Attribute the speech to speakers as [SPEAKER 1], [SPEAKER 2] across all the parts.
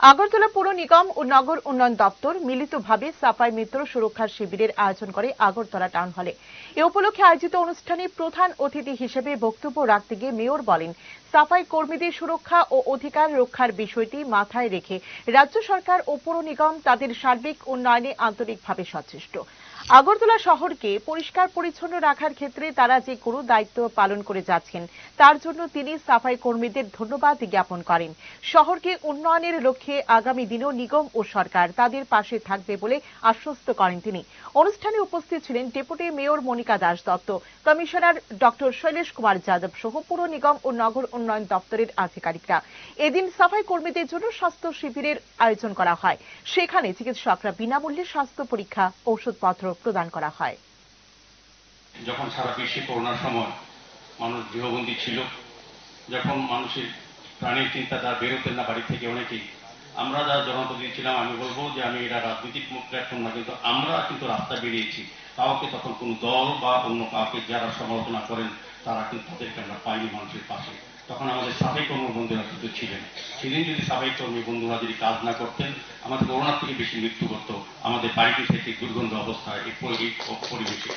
[SPEAKER 1] আগরতলা পৌর নিগম ও নগর উন্নয়ন দপ্তর মিলিতভাবে সাফাই মিত্র সুরক্ষা শিবিরের আয়োজন করে আগরতলা টাউন হলে। এ উপলক্ষে আয়োজিত অনুষ্ঠানে প্রধান অতিথি হিসেবে বক্তব্য রাখতে গিয়ে মেয়র বলেন, সাফাই কর্মীদের সুরক্ষা ও অধিকার রক্ষার বিষয়টি মাথায় রেখে রাজ্য সরকার ও পৌর নিগম তাদের সার্বিক উন্নয়নে আন্তরিকভাবে সচেষ্ট। আগরতলা শহরকে পরিষ্কার পরিচ্ছন্ন রাখার ক্ষেত্রে তারা যে কোনো দায়িত্ব পালন করে যাচ্ছেন, তার জন্য তিনি সাফাই কর্মীদের ধন্যবাদ জ্ঞাপন করেন। শহরকে উন্নয়নের লক্ষ্যে আগামী দিনেও নিগম ও সরকার তাদের পাশে থাকবে বলে আশ্বস্ত করেন তিনি। অনুষ্ঠানে উপস্থিত ছিলেন deputy mayor Monika Das Dutta, commissioner doctor Shailesh Kumar Yadav সহ পুর নিগম ও নগর উন্নয়ন দপ্তরের আধিকারিকরা। এদিন সাফাই কর্মীদের জন্য স্বাস্থ্য শিবিরের আয়োজন করা হয়। সেখানে চিকিৎসকরা বিনামূল্যে স্বাস্থ্য পরীক্ষা, ঔষধপত্র প্রদান করা হয়।
[SPEAKER 2] যখন সারা বিশ্বে করোনার সময় মানুষ গৃহবন্দী ছিল, যখন মানুষের প্রাণের চিন্তা তার বেরোতেন না বাড়ি থেকে অনেকেই আমরা যারা জনপ্রতিনিধি ছিলাম আমি বলব যে আমি এটা রাজনৈতিক মুখ প্ল্যাটফর্ম না, কিন্তু আমরা কিন্তু রাস্তা বেরিয়েছি। কাউকে তখন কোনো দল বা অন্য কাউকে যারা সমালোচনা করেন, তারা কিন্তু তাদেরকে আমরা পাইনি মানুষের পাশে। তখন আমাদের সাফাই কর্মবন্ধুরা কিন্তু ছিলেন। সেদিন যদি সাফাই কর্মী বন্ধুরা যদি কাজ না করতেন, আমাদের করোনার থেকে বেশি মৃত্যু হতো। আমাদের বাড়িতে থেকে দুর্গন্ধ অবস্থায় এই পরিবেশে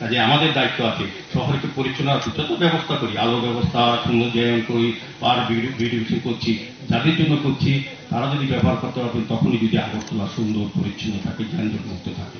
[SPEAKER 2] কাজে আমাদের দায়িত্ব আছে শহরকে পরিচ্ছন্ন যত ব্যবস্থা করি, আলো ব্যবস্থা সুন্দর করি পার বিউটিফিকেশন করছি, যাদের জন্য করছি, তারা যদি ব্যবহার করতে পারবেন, তখনই যদি আগরতলা সুন্দর, পরিচ্ছন্ন থাকে, যানজট মুক্ত থাকে।